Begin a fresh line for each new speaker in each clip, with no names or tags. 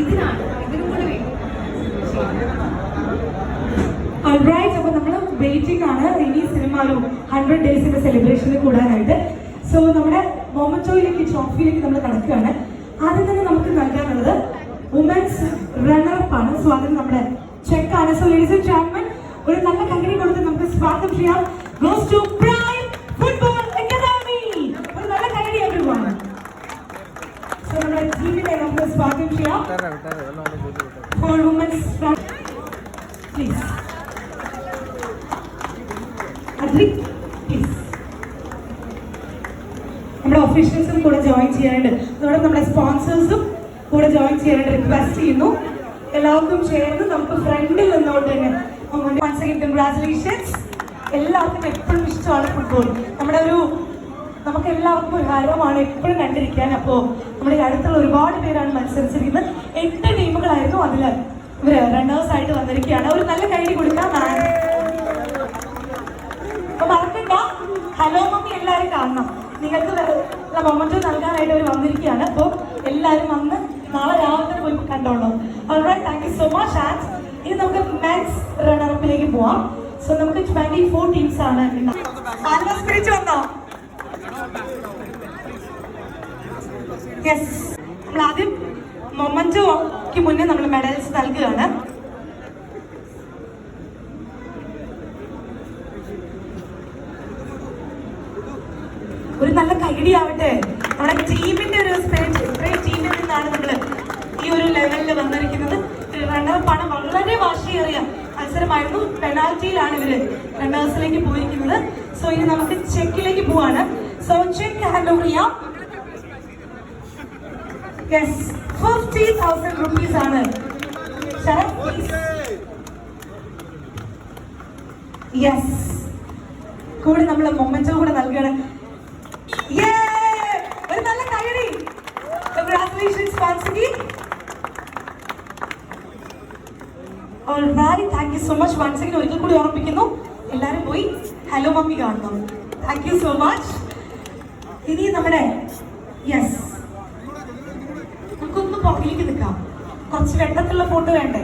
ഇതിനാണ് ഇതിനും കൂടെ വേണം
റൈറ്റ് അപ്പൊ നമ്മൾ വെയിറ്റിംഗ് ആണ്. ഇനി സിനിമാലും ഹൺഡ്രഡ് ഡേയ്സിന്റെ സെലിബ്രേഷനിൽ കൂടാനായിട്ട്. സോ നമ്മുടെ മൊമറ്റോയിലേക്ക് ട്രോഫിയിലേക്ക് നമ്മൾ കടക്കുകയാണ്. ആദ്യം തന്നെ നമുക്ക് നൽകാനുള്ളത് വുമൻസ് റണ്ണറപ്പ് ആണ്. സോ അതിന് നമ്മുടെ ചെക്കാണ്. സോ ലേഡീസ് ആൻഡ് ജെന്റിൽമെൻ ഒരു നല്ല കമ്പനി കൊടുത്ത് നമുക്ക് സ്വാഗതം ചെയ്യാം. Goes to for women's please നമ്മുടെ ഒഫീഷ്യൽസും കൂടെ ജോയിൻ ചെയ്യാനുണ്ട്. അതോടെ നമ്മുടെ സ്പോൺസേഴ്സും കൂടെ ജോയിൻ ചെയ്യാനായിട്ട് റിക്വസ്റ്റ് ചെയ്യുന്നു. എല്ലാവർക്കും ചേർന്ന് നമുക്ക് ഫ്രണ്ടിൽ നിന്നുകൊണ്ട് തന്നെ. കൺഗ്രാറ്റുലേഷൻസ് എല്ലാവർക്കും എപ്പോഴും ഇഷ്ടമാണ് ഫുട്ബോൾ നമ്മുടെ ഒരു നമുക്ക് എല്ലാവർക്കും ഒരു ഹരമാണ് എപ്പോഴും കണ്ടിരിക്കാൻ. അപ്പോ നമ്മുടെ അടുത്തുള്ള ഒരുപാട് പേരാണ് മത്സരിച്ചിരിക്കുന്നത്. എട്ട് ടീമുകളായിരുന്നു അതിൽ. ഇവർ റണ്ണേഴ്സ് ആയിട്ട് വന്നിരിക്കുകയാണ്. ഒരു നല്ല കൈ കൊടുക്കാം അപ്പൊ മറക്കണ്ട. ഹലോ മമ്മി എല്ലാവരും കാണണം. നിങ്ങൾക്ക് മൊമെന്റ് നൽകാനായിട്ട് അവർ വന്നിരിക്കുകയാണ്. അപ്പോൾ എല്ലാവരും വന്ന് നാളെ രാവിലെ തന്നെ പോയി കണ്ടോളൂ. Thank you so much and ഇനി നമുക്ക് മാക്സ് റണ്ണറപ്പിലേക്ക് പോവാം. സോ നമുക്ക് ട്വന്റി ഫോർ ടീംസ് ആണ് സ്പിരിറ്റ് വന്നോ യെസ് നമ്മൾ ആദ്യം മൊമന്റോക്ക് മുന്നേ നമ്മൾ മെഡൽസ് നൽകുകയാണ്. ഒരു നല്ല കൈഡി ആവട്ടെ. നമ്മുടെ ടീമിന്റെ ഒരു സ്പിരിറ്റ് ടീമിൽ നിന്നാണ് നമ്മൾ ഈ ഒരു ലെവലിൽ വന്നിരിക്കുന്നത്. റണ്ണറപ്പാണ് വളരെ വാശിയേറിയ മത്സരമായിരുന്നു. പെനാൽറ്റിയിലാണ് ഇവർ റണ്ണേഴ്സിലേക്ക് പോയിരിക്കുന്നത്. സോ ഇനി നമുക്ക് ചെക്കിലേക്ക് പോവാണ്. സോ ചെക്ക് ഹാൻഡ് ഓവർ ചെയ്യാം യെസ് ഫിഫ്റ്റി തൗസൻഡ് റുപ്പീസ് ആണ്. യെസ് കൂടെ നമ്മൾ മൊമ്മച്ചോ കൂടെ നൽകണം! ഒരു നല്ല കയറി congratulations വാൻസിക്ക് alright thank you so much once again ഒരിക്കൽ കൂടി ഓർമ്മിപ്പിക്കുന്നു എല്ലാവരും പോയി ഹലോ മമ്മി കാണണം. താങ്ക് യു സോ മച്ച് ഇനി നമ്മുടെ യെസ് കുറച്ച് വെട്ടത്തിലുള്ള ഫോട്ടോ വേണ്ടേ?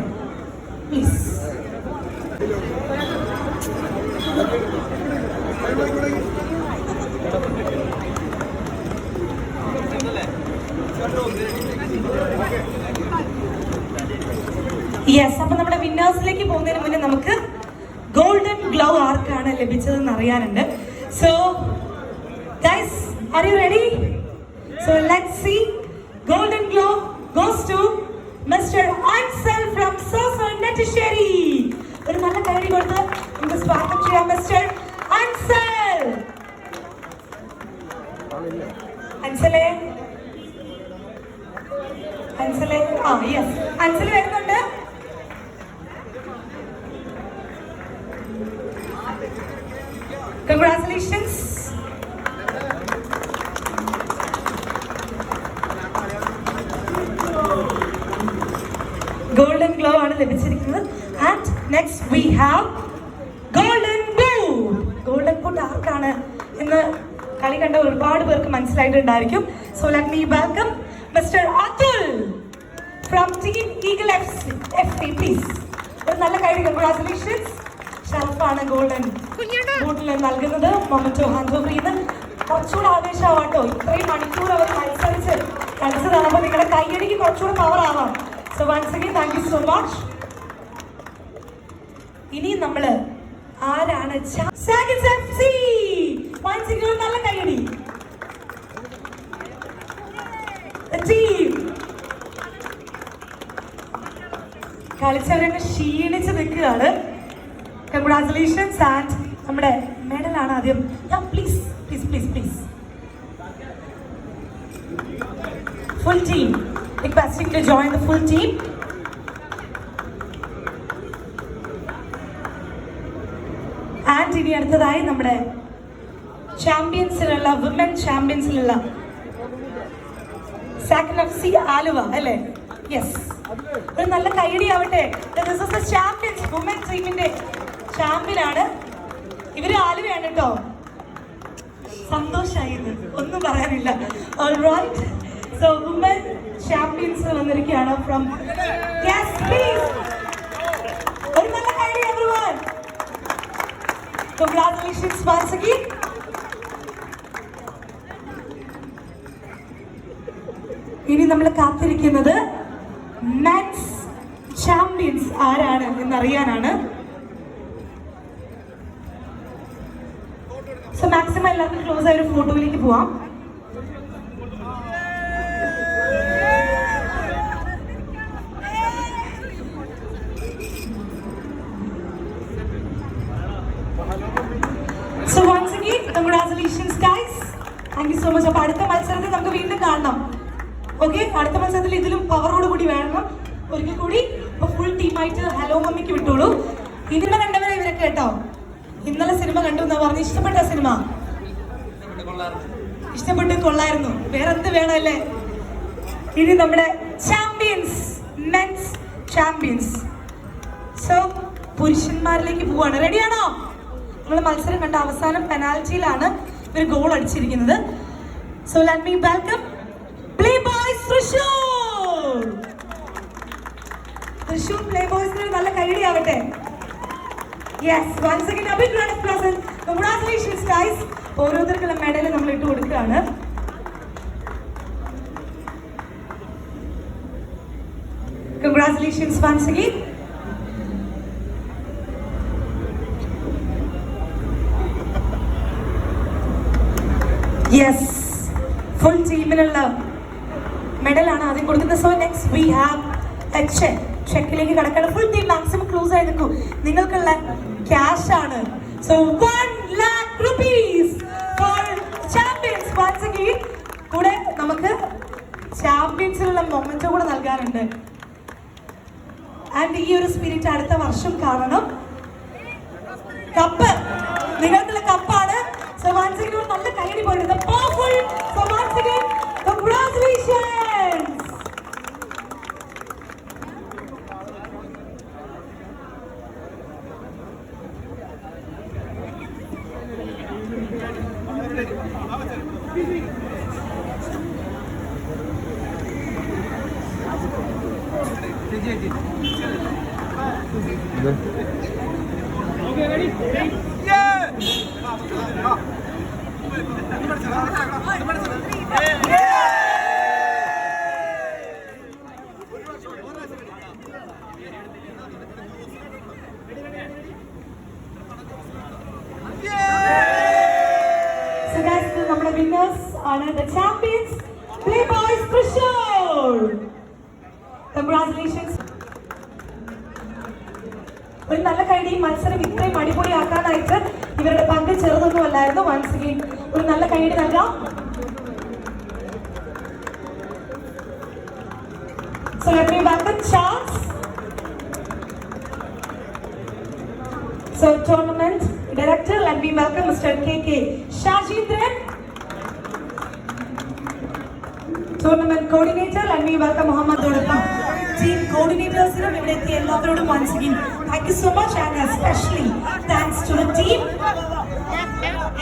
പ്ലീസ് യെസ് അപ്പൊ നമ്മുടെ വിന്നേഴ്സിലേക്ക് പോകുന്നതിന് മുന്നേ നമുക്ക് ഗോൾഡൻ ഗ്ലൗ ആർക്കാണ് ലഭിച്ചതെന്ന് അറിയാനുണ്ട്. So guys are you ready so let see golden glove goes to mister Ansal from സോസോ Nettissery. ഒരു നല്ല കൈഡി കൊടുത്ത് നമുക്ക് സ്വാഗതം ചെയ്യാം മിസ്റ്റർ ആൻസൽ അൻസലേ അൻസലേ ആ യെസ് അൻസൽ വരുന്നുണ്ട് കൺഗ്രാറ്റുലേഷൻസ് ഗോൾഡൻ ഗ്ലോ ആണ് ലഭിച്ചിരിക്കുന്നത്. And next we have golden boot golden boot ആർക്കാണ് എന്ന് കളി കണ്ട ഒരുപാട് പേർക്ക് മനസ്സിലായിട്ടുണ്ടായിരിക്കും. So let me welcome mister Atul from team eagle F F T please ഒരു നല്ല കാര്യം. കൺഗ്രാറ്റുലേഷൻസ് ഷെൽഫാണ് ഗോൾഡൻ ബൂട്ടിൽ നൽകുന്നത്. മൊമറ്റോ ഹാൻഡ് ഓവർ ചെയ്ത് കുറച്ചുകൂടെ ആവേശമാവട്ടോ ഇത്രയും മണിക്കൂർ അവർ മത്സരിച്ച് കളിച്ചതാകുമ്പോൾ നിങ്ങളുടെ കൈയടിക്ക് കുറച്ചുകൂടെ പവർ ആവാം. So once again thank you so much ഇനി നമ്മൾ ആരാണ് നല്ല കൈയടി ടീം കളിച്ചവരങ്ങ് ക്ഷീണിച്ച് നിൽക്കുകയാണ്. കൺഗ്രാചുലേഷൻസ് ആൻഡ് നമ്മുടെ മെഡൽ ആണ് ആദ്യം. Please please please please full team requesting to join the full team. And ഇനി അടുത്തതായി നമ്മുടെ ചാമ്പ്യൻസിലുള്ള വിമൻ ചാമ്പ്യൻസിലുള്ള സാക്കൻ എഫ് സി ആലുവ അല്ലേ? യെസ് ഒരു നല്ല കൈഡി ആവട്ടെ. ചാമ്പ്യൻസ് വുമൻ ടീമിന്റെ ചാമ്പ്യൻ ആണ് ഇവർ ആലുവയാണ് കേട്ടോ. സന്തോഷമായി ഒന്നും പറയാനില്ല. ഓൾറൈറ്റ് സോ വുമൻ ചാമ്പ്യൻസ് വന്നിരിക്കുകയാണ് ഫ്രം യെസ് പ്ലീസ് ഒരു നല്ല കാര്യം എവരിവൺ കൺഗ്രാറ്റുലേഷൻസ് once again. ഇനി നമ്മൾ കാത്തിരിക്കുന്നത് മെൻസ് ചാമ്പ്യൻസ് ആരാണ് എന്നറിയാനാണ് സോ മാക്സിമം എല്ലാവർക്കും ക്ലോസ് ആയ ഒരു ഫോട്ടോയിലേക്ക് പോവാം so once again congratulations guys thank you so much അപ്പൊ അടുത്ത മത്സരത്തിൽ നമുക്ക് വീണ്ടും കാണണം. ഓക്കെ അടുത്ത മത്സരത്തിൽ ഇതിലും പവറോട് കൂടി വേണം. ഒരിക്കൽ കൂടി. ഇപ്പൊ ഫുൾ ടീമായിട്ട് ഹലോ മമ്മിക്ക് വിട്ടോളൂ. സിനിമ കണ്ടവരെ ഇവരൊക്കെ കേട്ടോ. ഇന്നലെ സിനിമ കണ്ടു എന്നാ പറഞ്ഞു. ഇഷ്ടപ്പെട്ട സിനിമ ഇഷ്ടപ്പെട്ട് കൊള്ളായിരുന്നു. വേറെ എന്ത് വേണമല്ലേ? ഇനി നമ്മുടെ ചാമ്പ്യൻസ് മെൻസ് ചാമ്പ്യൻസ് സോ പുരുഷന്മാരിലേക്ക് പോവാണ്. റെഡിയാണോ നമ്മൾ മത്സരം കണ്ട അവസാനം പെനാൽറ്റിയിലാണ് ഇവർ goal അടിച്ചിരിക്കുന്നത്. Me welcome play boys Thrissur Thrissur play ബോയ്സിന് നല്ല കൈഡി ആവട്ടെ yes once again a big round of applause congratulations guys. ഓരോരുത്തർക്കുള്ള മെഡൽ നമ്മൾ ഇട്ട് കൊടുക്കുകയാണ്. Congratulations once again. Yes full ടീമിനുള്ള മെഡലാണ് ആദ്യം കൊടുക്കുന്നത്. So next we have a check ചെക്കിലേക്ക് കടക്കണം. ഫുൾ ടീം മാക്സിമം ക്ലോസ് ആയി നിൽക്കൂ നിങ്ങൾക്കുള്ള ക്യാഷ് ആണ്. So one lakh rupees for champions once again കൂടെ നമുക്ക് ചാമ്പ്യൻസിനുള്ള മൊമെന്റോ കൂടെ നൽകാനുണ്ട് ആൻഡ് ഈ ഒരു സ്പിരിറ്റ് അടുത്ത വർഷം കാണണം. കപ്പ് നിങ്ങൾക്കുള്ള കപ്പാണ് സോ വാൻസിംഗ് നല്ല കൈയടി പോയിട്ട് So guys, our winners are the champions, Playboys Krishore. Boys Thrissur congratulations ഒരു നല്ല കൈഡി ഈ മത്സരം ഇത്രയും അടിപൊളിയാക്കാനായിട്ട് ഇവരുടെ പങ്ക് ചെറുതൊന്നും അല്ലായിരുന്നു വൺസ് അഗെയിൻ ഒരു നല്ല കൈഡി നൽകാം So let me welcome Charles. So tournament director, let me welcome Mr. KK Shajindran. Tournament coordinator, let me welcome Muhammad Dodappa. Coordinators, ഇവിടെ എത്തിയ എല്ലാവരോടും once thank you so much and especially thanks to team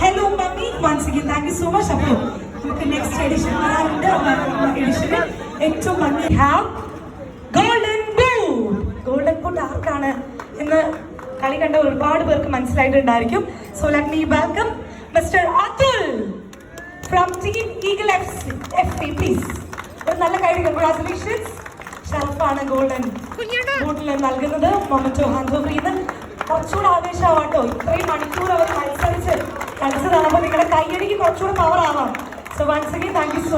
hello mummy again, thank you so much. അപ്പോൾ നമുക്ക് next edition വരാറുണ്ട് എഡിഷനിൽ ഏറ്റവും മണ്ണി have golden ബൂ golden boot ആർക്കാണ് എന്ന് കളി കണ്ട ഒരുപാട് പേർക്ക് മനസ്സിലായിട്ടുണ്ടായിരിക്കും. So let me welcome mister Atul from team eagle F F C please ഒരു നല്ല കാര്യം. കൺഗ്രാറ്റുലേഷൻസ് ഷെൽഫാണ് ഗോൾഡൻ ബൂട്ടിൽ നൽകുന്നത്. മൊമറ്റോ ഹാൻഡ് ഓവർ ചെയ്ത് കുറച്ചുകൂടെ ആവേശമാവട്ടോ ഇത്രയും മണിക്കൂർ അവർ മത്സരിച്ച് കളിച്ചതാണ്. അപ്പോൾ നിങ്ങളുടെ കൈയടിക്ക് കുറച്ചുകൂടെ പവർ ആവാം. So once again thank you so